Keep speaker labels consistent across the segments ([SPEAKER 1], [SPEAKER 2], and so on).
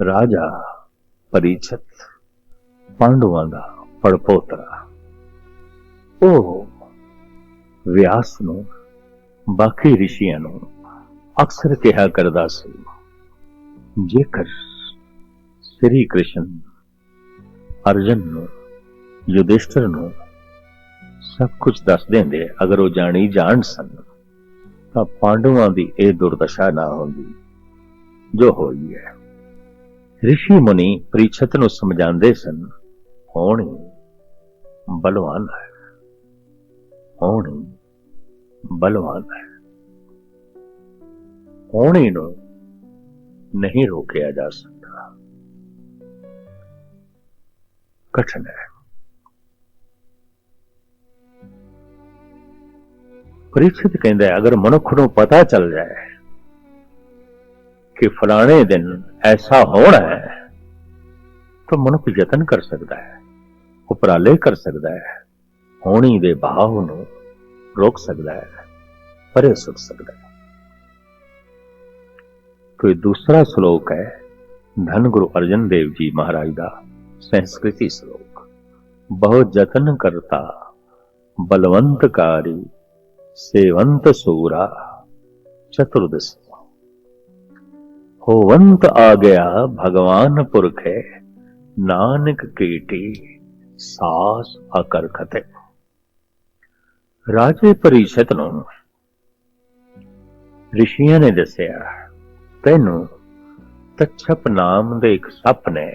[SPEAKER 1] ਰਾਜਾ ਪਰਿਚਤ ਪਾਂਡਵਾਂ ਦਾ ਪੜਪੋਤਰਾ। ਉਹ ਵਿਆਸ ਨੂੰ, ਬਾਕੀ ਰਿਸ਼ੀਆਂ ਨੂੰ ਅਕਸਰ ਕਿਹਾ ਕਰਦਾ ਸੀ, ਜੇਕਰ ਸ੍ਰੀ ਕ੍ਰਿਸ਼ਨ ਅਰਜਨ ਨੂੰ, ਯੁਧਿਸ਼ਟਰ ਨੂੰ ਸਭ ਕੁਝ ਦੱਸ ਦਿੰਦੇ, ਅਗਰ ਉਹ ਜਾਣੀ ਜਾਣ ਸਨ, ਤਾਂ ਪਾਂਡਵਾਂ ਦੀ ਇਹ ਦੁਰਦਸ਼ਾ ਨਾ ਹੁੰਦੀ, ਜੋ ਹੋਈ ਹੈ। ઋષਿ ਮੁਨੀ ਪ੍ਰੀਛਤ ਨੂੰ ਸਮਝਾਉਂਦੇ ਸਨ ਹੋਣੀ ਬਲਵਾਨ ਹੈ। ਹੋਣੀ ਬਲਵਾਨ ਹੈ। ਹੋਣੀ ਨੂੰ ਨਹੀਂ ਰੋਕਿਆ ਜਾ ਸਕਦਾ? ਕਠਨ ਹੈ। ਪ੍ਰੀਖਿਤ ਕਹਿੰਦਾ, ਅਗਰ ਮਨੁੱਖ ਨੂੰ ਪਤਾ ਚੱਲ ਜਾਏ ਕਿ ਫਲਾਣੇ ਦਿਨ ਐਸਾ ਹੋਣਾ ਹੈ, ਤਾਂ ਮਨੁੱਖ ਯਤਨ ਕਰ ਸਕਦਾ ਹੈ, ਉਪਰਾਲੇ ਕਰ ਸਕਦਾ ਹੈ, ਹੋਣੀ ਦੇ ਭਾਵ ਨੂੰ ਰੋਕ ਸਕਦਾ ਹੈ, ਪਰੇ ਸੁੱਟ ਸਕਦਾ ਹੈ। ਕੋਈ ਦੂਸਰਾ ਸ਼ਲੋਕ ਹੈ, ਧੰਨ ਗੁਰੂ ਅਰਜਨ ਦੇਵ ਜੀ ਮਹਾਰਾਜ ਦਾ ਸੰਸਕ੍ਰਿਤੀ ਸ਼ਲੋਕ। ਬਹੁਤ ਯਤਨ ਕਰਤਾ, ਬਲਵੰਤਕਾਰੀ ਸੇਵੰਤ ਸੂਰਾ, ਚਤੁਰਦਸ਼ੀ। ਹੋਵੰਤ ਆ ਗਿਆ ਭਗਵਾਨ ਪੁਰਖੇ ਨਾਨਕ ਕੀਟੀ ਸਾਸ ਅਕਰਖਤੇ। ਰਾਜੇ ਪਰਿਸ਼ਤ ਨੂੰ ਰਿਸ਼ੀਆਂ ਨੇ ਦੱਸਿਆ, ਤੈਨੂੰ ਤਛਪ ਨਾਮ ਦੇ ਇੱਕ ਸੱਪ ਨੇ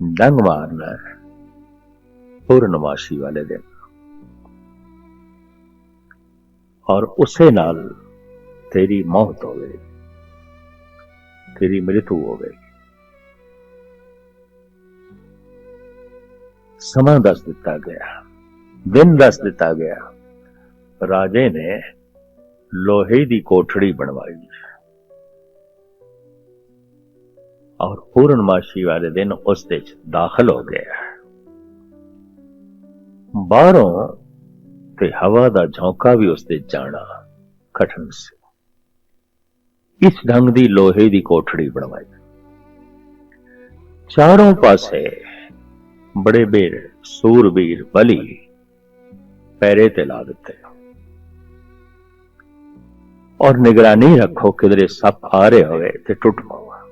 [SPEAKER 1] ਡੰਗ ਮਾਰਨਾ ਪੂਰਨਮਾਸ਼ੀ ਵਾਲੇ ਦਿਨ। ਔਰ ਉਸੇ ਨਾਲ ਤੇਰੀ ਮੌਤ ਹੋਵੇ ਤੇਰੀ ਮ੍ਰਿਤੂ ਹੋਵੇ। ਸਮਾਂ ਦੱਸ ਦਿੱਤਾ ਗਿਆ, ਦਿਨ ਦੱਸ ਦਿੱਤਾ ਗਿਆ। ਰਾਜੇ ਨੇ ਲੋਹੇ ਦੀ ਕੋਠੜੀ ਬਣਵਾਈ। ਔਰ ਪੂਰਨਮਾਸ਼ੀ ਵਾਲੇ ਦਿਨ ਉਸ ਦੇ ਚ ਦਾਖਲ ਹੋ ਗਿਆ। ਬਾਹਰੋਂ ਤੇ ਹਵਾ ਦਾ ਝੋਂਕਾ ਵੀ ਉਸ ਦੇ ਜਾਣਾ ਕਠਨ ਸੀ। ਇਸ ਢੰਗ ਦੀ ਲੋਹੇ ਦੀ ਕੋਠੜੀ ਬਣਵਾਈ। ਚਾਰੋਂ ਪਾਸੇ ਬੜੇ ਬੇਰ ਸੂਰਬੀਰ ਬਲੀ ਪੈਰੇ ਤੇ ਲਾ ਦਿੱਤੇ। ਔਰ ਨਿਗਰਾਨੀ ਰੱਖੋ ਕਿਧਰੇ ਸੱਪ ਆ ਰਹੇ ਹੋਵੇ ਤੇ ਟੁੱਟ ਪਾਵਾ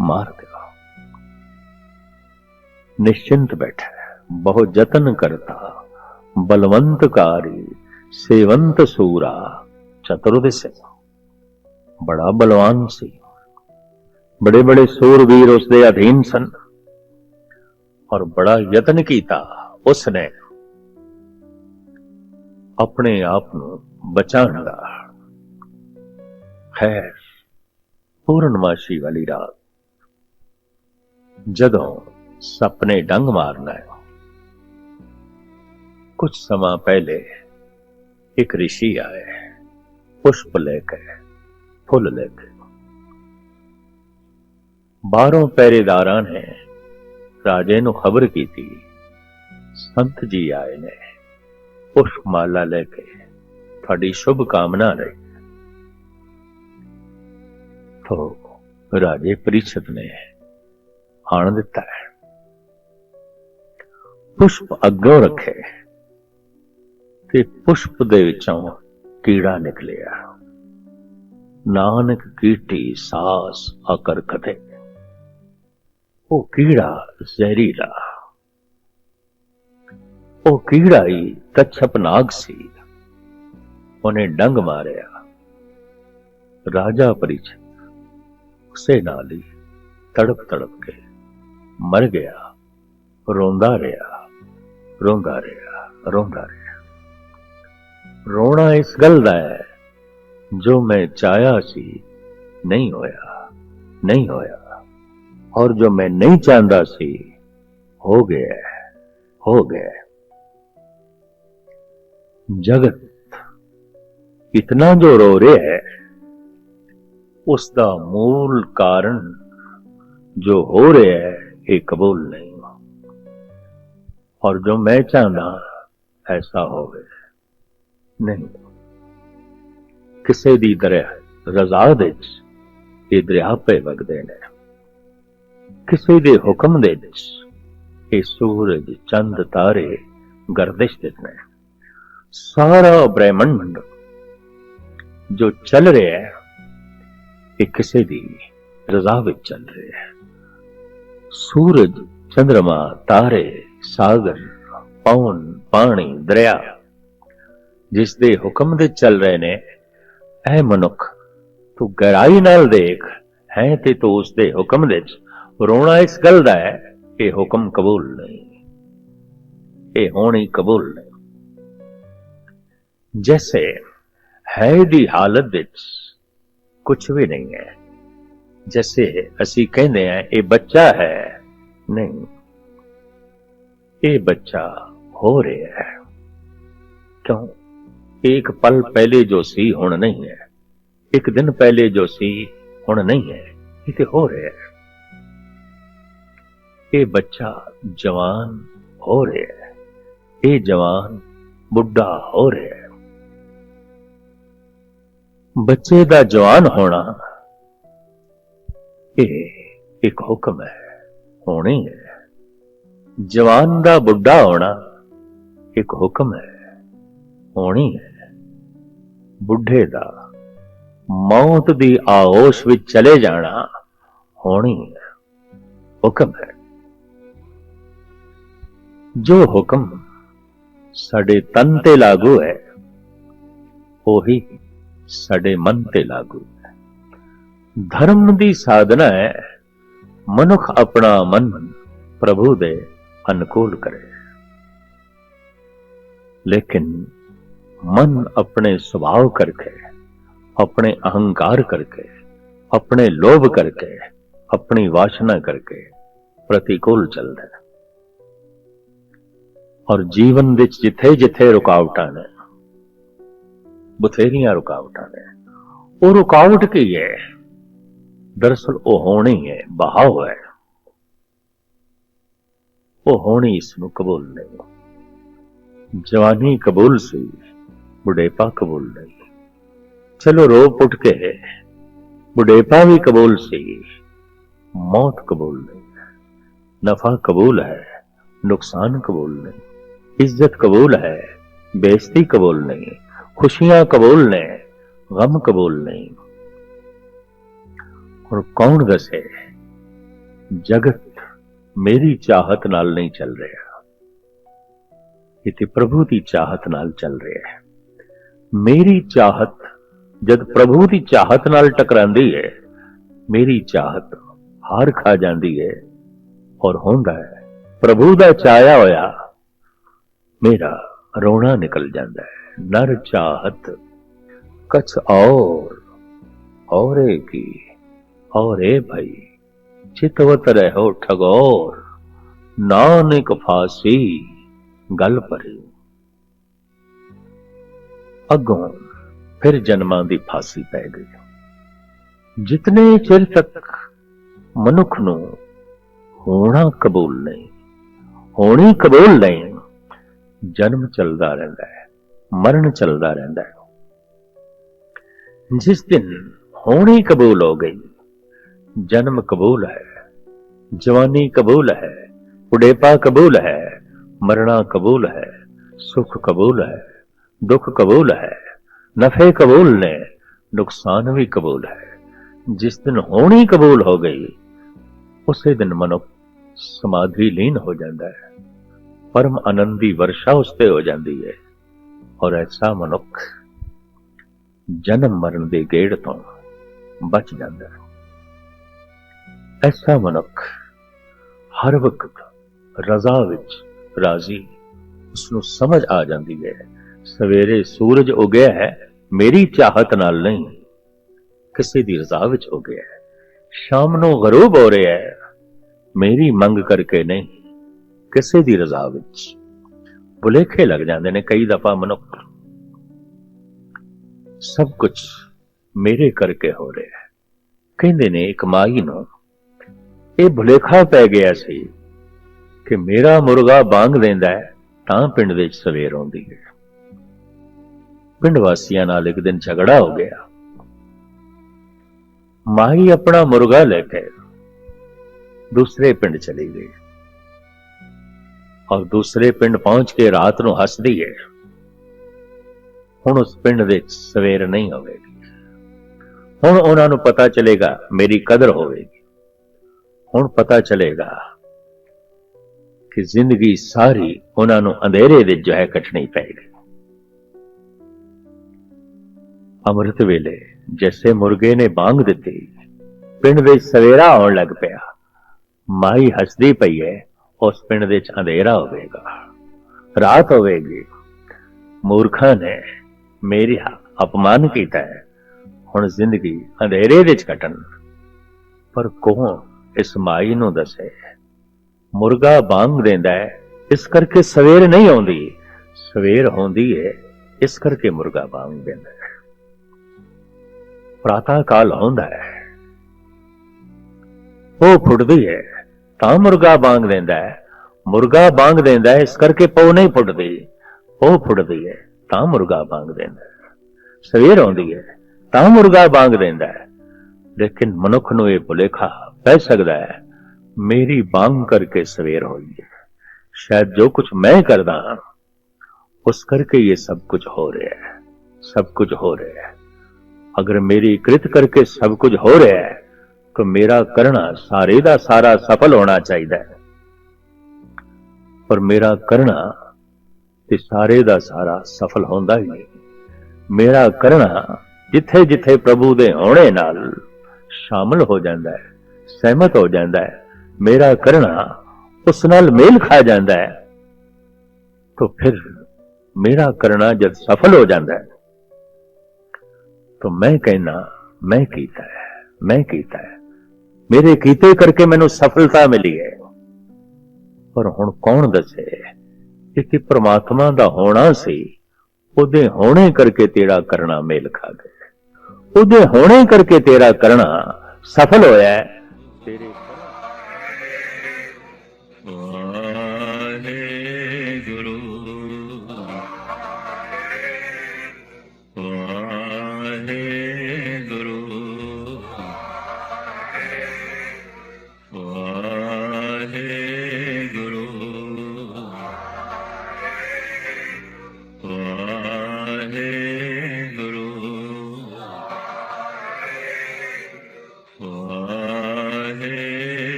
[SPEAKER 1] ਮਾਰ ਦਿਓ। ਨਿਸ਼ਚਿੰਤ ਬੈਠਾ ਹੈ, ਬਹੁਤ ਯਤਨ ਕਰਤਾ। ਬਲਵੰਤਕਾਰੀ ਸੇਵੰਤ ਸੂਰਾ ਚਤੁਰਦਿਸ਼ ਬੜਾ ਬਲਵਾਨ ਸੀ। ਬੜੇ ਬੜੇ ਸੂਰਵੀਰ ਉਸ ਦੇ ਅਧੀਨ ਸਨ ਔਰ ਬੜਾ ਯਤਨ ਕੀਤਾ ਉਸ ਨੇ ਆਪਣੇ ਆਪ ਨੂੰ ਬਚਾਉਣ ਦਾ। ਖੈਰ, ਪੂਰਨਮਾਸ਼ੀ ਵਾਲੀ ਰਾਤ ਜਦੋਂ ਸੁਪਨੇ ਡੰਗ ਮਾਰਨਾ ਹੈ ਕੁਝ ਸਮਾਂ ਪਹਿਲੇ ਇੱਕ ਰਿਸ਼ੀ ਆਏ, ਪੁਸ਼ਪ ਲੈ ਕੇ ਫੁੱਲ ਲੈ ਕੇ ਬਾਹਰੋਂ ਪਹਿਰੇਦਾਰਾਂ ਨੇ ਰਾਜੇ ਨੂੰ ਖਬਰ ਕੀਤੀ, ਸੰਤ ਜੀ ਆਏ ਨੇ। ਪੁਸ਼ਪ ਲੈ ਕੇ ਤੁਹਾਡੀ ਸ਼ੁਭ ਕਾਮਨਾ ਲਈ ਤੋ ਰਾਜੇ ਪ੍ਰੀਸ਼ਦ ਨੇ ਆਣ ਦਿੱਤਾ। ਹੈ ਪੁਸ਼ਪ ਅੱਗੋਂ ਰੱਖੇ ਤੇ ਪੁਸ਼ਪ ਦੇ ਵਿੱਚੋਂ ਕੀੜਾ ਨਿਕਲਿਆ। ਨਾਨਕ ਕੀਟੀ ਸਾਸ ਆਕਰ ਕਥੇ ਉਹ ਕੀੜਾ ਜ਼ਹਿਰੀਲਾ। ਉਹ ਕੀੜਾ ਹੀ ਕੱਛਪ ਨਾਗ ਸੀ ਉਹਨੇ ਡੰਗ ਮਾਰਿਆ। ਰਾਜਾ ਪਰਿਚ ਉਸੇ ਨਾਲ ਹੀ ਤੜਪ ਤੜਪ ਕੇ ਮਰ ਗਿਆ। ਰੋਂਦਾ ਰਿਹਾ। ਰੋਂਦਾ ਰਿਹਾ। ਰੋਂਦਾ ਰਿਹਾ। ਰੋਣਾ ਇਸ ਗੱਲ ਦਾ ਹੈ ਜੋ ਮੈਂ ਚਾਹਿਆ ਸੀ ਨਹੀਂ ਹੋਇਆ ਨਹੀਂ ਹੋਇਆ ਔਰ ਜੋ ਮੈਂ ਨਹੀਂ ਚਾਹੁੰਦਾ ਸੀ ਹੋ ਗਿਆ ਹੋ ਗਿਆ ਜਗਤ ਇਤਨਾ ਜੋ ਰੋ ਰਿਹਾ ਹੈ ਉਸ ਦਾ ਮੂਲ ਕਾਰਨ ਜੋ ਹੋ ਰਿਹਾ ਹੈ ਇਹ ਕਬੂਲ ਨਹੀਂ ਔਰ ਜੋ ਮੈਂ ਚਾਹੁੰਦਾ ਐਸਾ ਹੋਵੇ ਨਹੀਂ ਕਿਸੇ ਦੀ ਦਰਿਆ, ਰਜ਼ਾ ਦੇ ਵਿੱਚ ਇਹ ਦਰਿਆ ਪੇ ਵਗਦੇ ਨੇ ਕਿਸੇ ਦੇ ਹੁਕਮ ਦੇ ਵਿੱਚ ਇਹ ਸੂਰਜ, ਚੰਦ, ਤਾਰੇ ਗਰਦਿਸ਼ ਦੇ ਨੇ। ਸਾਰਾ ਬ੍ਰਹਿਮੰਡ ਜੋ ਚੱਲ ਰਿਹਾ ਹੈ, ਇਹ ਕਿਸੇ ਦੀ ਰਜ਼ਾ ਵਿੱਚ ਚੱਲ ਰਿਹਾ ਹੈ। ਸੂਰਜ ਚੰ드ਰਮਾ ਤਾਰੇ, ਸਾਗਰ, ਪਵਨ, ਪਾਣੀ, ਦਰਿਆ, ਜਿਸ ਦੇ ਹੁਕਮ ਦੇ ਚੱਲ ਰਹੇ ਨੇ ਐ ਮਨੁੱਖ, ਤੂੰ ਗਹਿਰਾਈ ਨਾਲ ਦੇਖ, ਹੈ ਤੇ ਤੂੰ ਉਸ ਦੇ ਹੁਕਮ ਦੇ ਵਿੱਚ। ਰੋਣਾ ਇਸ ਗੱਲ ਦਾ ਹੈ ਇਹ ਹੁਕਮ ਕਬੂਲ ਨਹੀਂ। ਇਹ ਹੋਣੀ ਕਬੂਲ ਨਹੀਂ। ਜੈਸੇ ਹੈ ਦੀ ਹਾਲਤ ਵਿੱਚ ਕੁਝ ਵੀ ਨਹੀਂ ਹੈ। ਜੈਸੇ ਅਸੀਂ ਕਹਿੰਦੇ ਆ ਇਹ ਬੱਚਾ ਹੈ, ਨਹੀਂ। ਇਹ ਬੱਚਾ ਹੋ ਰਿਹਾ ਹੈ। ਕਿਉਂ? ਇੱਕ ਪਲ ਪਹਿਲੇ ਜੋ ਸੀ, ਹੁਣ ਨਹੀਂ ਹੈ। ਇੱਕ ਦਿਨ ਪਹਿਲੇ ਜੋ ਸੀ, ਹੁਣ ਨਹੀਂ ਹੈ। ਇਹ ਤੇ ਹੋ। ਰਿਹਾ ਹੈ ਇਹ ਬੱਚਾ ਜਵਾਨ ਹੋ ਰਿਹਾ ਹੈ। ਇਹ ਜਵਾਨ ਬੁੱਢਾ ਹੋ ਰਿਹਾ ਹੈ। ਬੱਚੇ ਦਾ ਜਵਾਨ ਹੋਣਾ, ਇਹ ਇੱਕ ਹੁਕਮ ਹੈ। ਹੋਣੀ ਹੈ। ਜਵਾਨ ਦਾ ਬੁੱਢਾ ਹੋਣਾ, ਇੱਕ ਹੁਕਮ ਹੈ। ਹੋਣੀ ਹੈ। ਬੁੱਢੇ ਦਾ। ਮੌਤ ਦੀ ਆਗੋਸ਼ ਵਿੱਚ ਚਲੇ ਜਾਣਾ ਹੋਣੀ ਹੁਕਮ ਹੈ। ਜੋ ਹੁਕਮ ਸਾਡੇ ਤਨ ਤੇ ਲਾਗੂ ਹੈ, ਉਹੀ ਸਾਡੇ ਮਨ ਤੇ ਲਾਗੂ ਹੈ। ਧਰਮ ਦੀ ਸਾਧਨਾ ਹੈ, ਮਨੁੱਖ ਆਪਣਾ ਮਨ ਪ੍ਰਭੂ ਦੇ ਅਨੁਕੂਲ ਕਰੇ। ਲੇਕਿਨ ਮਨ ਆਪਣੇ ਸੁਭਾਅ ਕਰਕੇ, ਆਪਣੇ ਅਹੰਕਾਰ ਕਰਕੇ, ਆਪਣੇ ਲੋਭ ਕਰਕੇ, ਆਪਣੀ ਵਾਸ਼ਨਾ ਕਰਕੇ ਪ੍ਰਤੀਕੂਲ ਚੱਲਦਾ ਔਰ ਜੀਵਨ ਵਿੱਚ ਜਿੱਥੇ ਜਿੱਥੇ ਰੁਕਾਵਟਾਂ ਨੇ, ਬਥੇਰੀਆਂ ਰੁਕਾਵਟਾਂ ਨੇ, ਉਹ ਰੁਕਾਵਟ ਕੀ ਹੈ? ਦਰਅਸਲ ਉਹ ਹੋਣੀ ਹੈ ਬਹਾਵ ਹੈ। ਉਹ ਹੋਣੀ ਇਸ ਨੂੰ ਕਬੂਲ ਨਹੀਂ। ਜਵਾਨੀ ਕਬੂਲ ਸੀ। ਬੁਢੇਪਾ ਕਬੂਲ ਨਹੀਂ ਚਲੋ ਰੋ ਪੁੱਟ ਕੇ ਬੁਢੇਪਾ ਵੀ ਕਬੂਲ ਸੀ ਮੌਤ ਕਬੂਲ ਨਹੀਂ ਨਫਾ ਕਬੂਲ ਹੈ ਨੁਕਸਾਨ ਕਬੂਲ ਨਹੀਂ ਇੱਜ਼ਤ ਕਬੂਲ ਹੈ ਬੇਇੱਜ਼ਤੀ ਕਬੂਲ ਨਹੀਂ ਖੁਸ਼ੀਆਂ ਕਬੂਲ ਨੇ ਗਮ ਕਬੂਲ ਨਹੀਂ ਔਰ ਕੌਣ ਦੱਸੇ ਜਗਤ ਮੇਰੀ ਚਾਹਤ ਨਾਲ ਨਹੀਂ ਚੱਲ ਰਿਹਾ ਇਹ ਤੇ ਪ੍ਰਭੂ ਦੀ ਚਾਹਤ ਨਾਲ ਚੱਲ ਰਿਹਾ ਹੈ ਮੇਰੀ ਚਾਹਤ ਜਦ ਪ੍ਰਭੂ ਦੀ ਚਾਹਤ ਨਾਲ ਟਕਰਾਂਦੀ ਹੈ ਮੇਰੀ ਚਾਹਤ ਹਾਰ ਖਾ ਜਾਂਦੀ ਹੈ ਔਰ ਹੁੰਦਾ ਹੈ ਪ੍ਰਭੂ ਦਾ ਚਾਇਆ ਹੋਇਆ ਮੇਰਾ ਰੋਣਾ ਨਿਕਲ ਜਾਂਦਾ ਹੈ ਨਰ ਚਾਹਤ, ਕਛ ਔਰ, ਔਰੇ ਕੀ, ਔਰੇ ਭਾਈ, ਚਿਤਵਤ ਰਹੋ ਠਗੋਰ, ਨਾਨਕ ਫਾਸੀ, ਗੱਲ ਭਰੀ। ਅਗੋਂ ਫਿਰ ਜਨਮਾਂ ਦੀ ਫਾਸੀ ਪੈ ਗਈ। ਜਿਤਨੇ ਚਿਰ ਤੱਕ ਮਨੁੱਖ ਨੂੰ ਹੋਣਾ ਕਬੂਲ ਨਹੀਂ, ਹੋਣੀ ਕਬੂਲ ਨਹੀਂ, ਜਨਮ ਚੱਲਦਾ ਰਹਿੰਦਾ ਹੈ, ਮਰਨ ਚੱਲਦਾ ਰਹਿੰਦਾ ਹੈ। ਜਿਸ ਦਿਨ ਹੋਣੀ ਕਬੂਲ ਹੋ ਗਈ, ਜਨਮ ਕਬੂਲ ਹੈ, ਜਵਾਨੀ ਕਬੂਲ ਹੈ, ਬੁਢੇਪਾ ਕਬੂਲ ਹੈ, ਮਰਨਾ ਕਬੂਲ ਹੈ, ਸੁਖ ਕਬੂਲ ਹੈ। ਦੁੱਖ ਕਬੂਲ ਹੈ, ਨਫੇ ਕਬੂਲ ਨੇ, ਨੁਕਸਾਨ ਵੀ ਕਬੂਲ ਹੈ। ਜਿਸ ਦਿਨ ਹੋਣੀ ਕਬੂਲ ਹੋ ਗਈ, ਉਸੇ ਦਿਨ ਮਨੁੱਖ ਸਮਾਧੀ ਲੀਨ ਹੋ ਜਾਂਦਾ ਹੈ। ਪਰਮ ਆਨੰਦ ਦੀ ਵਰਸ਼ਾ ਉਸ ਤੇ ਹੋ ਜਾਂਦੀ ਹੈ। ਔਰ ਐਸਾ ਮਨੁੱਖ ਜਨਮ ਮਰਨ ਦੇ ਗੇੜ ਤੋਂ ਬਚ ਜਾਂਦਾ ਹੈ। ਐਸਾ ਮਨੁੱਖ ਹਰ ਵਕਤ ਰਜ਼ਾ ਵਿੱਚ ਰਾਜ਼ੀ ਉਸ ਨੂੰ ਸਮਝ ਆ ਜਾਂਦੀ ਹੈ। ਸਵੇਰੇ ਸੂਰਜ ਉਗਿਆ ਹੈ, ਮੇਰੀ ਚਾਹਤ ਨਾਲ ਨਹੀਂ। ਕਿਸੇ ਦੀ ਰਜ਼ਾ ਵਿੱਚ ਹੋ ਗਿਆ ਹੈ ਸ਼ਾਮ ਨੂੰ ਗਰੂਬ ਹੋ ਰਿਹਾ ਹੈ। ਮੇਰੀ ਮੰਗ ਕਰਕੇ ਨਹੀਂ, ਕਿਸੇ ਦੀ ਰਜ਼ਾ ਵਿੱਚ। ਭੁਲੇਖੇ ਲੱਗ ਜਾਂਦੇ ਨੇ ਕਈ ਦਫਾ ਮਨੁੱਖ। ਸਭ ਕੁਝ ਮੇਰੇ ਕਰਕੇ ਹੋ ਰਿਹਾ ਹੈ। ਕਹਿੰਦੇ ਨੇ ਇੱਕ ਮਾਈ ਨੂੰ, ਇਹ ਭੁਲੇਖਾ ਪੈ ਗਿਆ ਸੀ ਕਿ ਮੇਰਾ ਮੁਰਗਾ ਬਾਂਗ ਦਿੰਦਾ ਹੈ, ਤਾਂ ਪਿੰਡ ਵਿੱਚ ਸਵੇਰ ਆਉਂਦੀ ਹੈ। ਪਿੰਡ ਵਾਸੀਆਂ ਨਾਲ ਇੱਕ ਦਿਨ ਝਗੜਾ ਹੋ ਗਿਆ। ਮਾਹੀ ਆਪਣਾ ਮੁਰਗਾ ਲੈ ਕੇ ਦੂਸਰੇ ਪਿੰਡ ਚਲੀ ਗਈ। ਔਰ ਦੂਸਰੇ ਪਿੰਡ ਪਹੁੰਚ ਕੇ ਰਾਤ ਨੂੰ ਹੱਸਦੀ ਹੈ ਹੁਣ ਉਸ ਪਿੰਡ ਦੇ ਸਵੇਰ ਨਹੀਂ ਹੋਵੇਗੀ। ਹੁਣ ਉਹਨਾਂ ਨੂੰ ਪਤਾ ਚੱਲੇਗਾ, ਮੇਰੀ ਕਦਰ ਹੋਵੇਗੀ। ਹੁਣ ਪਤਾ ਚੱਲੇਗਾ ਕਿ ਜ਼ਿੰਦਗੀ ਸਾਰੀ ਉਹਨਾਂ ਨੂੰ ਅੰਧੇਰੇ ਦੇ ਜੋ ਹੈ ਕੱਟਣੀ ਪਏਗੀ ਅੰਮ੍ਰਿਤ ਵੇਲੇ ਜੈਸੇ ਮੁਰਗੇ ਨੇ ਬਾਂਗ ਦਿੱਤੀ, ਪਿੰਡ ਵਿੱਚ ਸਵੇਰਾ ਆਉਣ ਲੱਗ ਪਿਆ। ਮਾਈ ਹੱਸਦੀ ਪਈ ਹੈ ਉਸ ਪਿੰਡ ਵਿੱਚ ਅੰਧੇਰਾ ਹੋਵੇਗਾ, ਰਾਤ ਹੋਵੇਗੀ। ਮੂਰਖਾਂ ਨੇ ਮੇਰੀ ਅਪਮਾਨ ਕੀਤਾ ਹੈ ਹੁਣ ਜ਼ਿੰਦਗੀ ਅੰਧੇਰੇ ਵਿੱਚ ਕੱਟਣ। ਪਰ ਕੌਣ ਇਸ ਮਾਈ ਨੂੰ ਦੱਸੇ? ਮੁਰਗਾ ਬਾਂਗ ਦਿੰਦਾ ਹੈ ਇਸ ਕਰਕੇ ਸਵੇਰ ਨਹੀਂ ਆਉਂਦੀ। ਸਵੇਰ ਹੁੰਦੀ ਹੈ ਇਸ ਕਰਕੇ ਮੁਰਗਾ ਬਾਂਗ ਦਿੰਦਾ ਹੈ ਪ੍ਰਾਤਾ ਕਾਲ ਆਉਂਦਾ ਹੈ। ਉਹ ਫੁੱਟਦੀ ਹੈ, ਤਾਂ ਮੁਰਗਾ ਬਾਂਗ ਦਿੰਦਾ ਹੈ। ਮੁਰਗਾ ਬਾਂਗ ਦਿੰਦਾ ਹੈ, ਇਸ ਕਰਕੇ ਪਉ ਨਹੀਂ ਫੁੱਟਦੀ। ਉਹ ਫੁੱਟਦੀ ਹੈ, ਤਾਂ ਮੁਰਗਾ ਬਾਂਗ ਦਿੰਦਾ ਹੈ। ਸਵੇਰ ਆਉਂਦੀ ਹੈ, ਤਾਂ ਮੁਰਗਾ ਬਾਂਗ ਦਿੰਦਾ ਹੈ। ਲੇਕਿਨ ਮਨੁੱਖ ਨੂੰ ਇਹ ਭੁਲੇਖਾ ਪੈ ਸਕਦਾ ਹੈ, ਮੇਰੀ ਬਾਂਗ ਕਰਕੇ ਸਵੇਰ ਹੋਈ ਹੈ। ਸ਼ਾਇਦ ਜੋ ਕੁਝ ਮੈਂ ਕਰਦਾ ਉਸ ਕਰਕੇ ਇਹ ਸਭ ਕੁਝ ਹੋ ਰਿਹਾ ਹੈ, ਸਭ ਕੁਝ ਹੋ ਰਿਹਾ ਹੈ। ਅਗਰ ਮੇਰੀ ਕ੍ਰਿਤ ਕਰਕੇ ਸਭ ਕੁਝ ਹੋ ਰਿਹਾ ਹੈ, ਤਾਂ ਮੇਰਾ ਕਰਨਾ ਸਾਰੇ ਦਾ ਸਾਰਾ ਸਫਲ ਹੋਣਾ ਚਾਹੀਦਾ ਹੈ। ਪਰ ਮੇਰਾ ਕਰਨਾ ਤੇ ਸਾਰੇ ਦਾ ਸਾਰਾ ਸਫਲ ਹੁੰਦਾ ਹੀ ਨਹੀਂ। ਮੇਰਾ ਕਰਨਾ ਜਿੱਥੇ ਜਿੱਥੇ ਪ੍ਰਭੂ ਦੇ ਹੋਣੇ ਨਾਲ ਸ਼ਾਮਲ ਹੋ ਜਾਂਦਾ ਹੈ, ਸਹਿਮਤ ਹੋ ਜਾਂਦਾ ਹੈ, ਮੇਰਾ ਕਰਨਾ ਉਸ ਨਾਲ ਮੇਲ ਖਾ ਜਾਂਦਾ ਹੈ, ਤਾਂ ਫਿਰ ਮੇਰਾ ਕਰਨਾ ਜਦ ਸਫਲ ਹੋ ਜਾਂਦਾ ਹੈ ਤਾਂ ਮੈਂ ਕਹਿਣਾ ਮੈਂ ਕੀਤਾ ਹੈ ਮੈਂ ਕੀਤਾ ਹੈ ਮੇਰੇ ਕੀਤੇ ਕਰਕੇ ਮੈਨੂੰ ਸਫਲਤਾ ਮਿਲੀ ਹੈ ਪਰ ਹੁਣ ਕੌਣ ਦੱਸੇ ਕਿ ਕਿ ਪ੍ਰਮਾਤਮਾ ਦਾ ਹੋਣਾ ਸੀ ਉਹਦੇ ਹੋਣੇ ਕਰਕੇ ਤੇਰਾ ਕਰਨਾ ਮੇਲ ਖਾ ਗਿਆ ਉਹਦੇ ਹੋਣੇ ਕਰਕੇ ਤੇਰਾ ਕਰਨਾ ਸਫਲ ਹੋਇਆ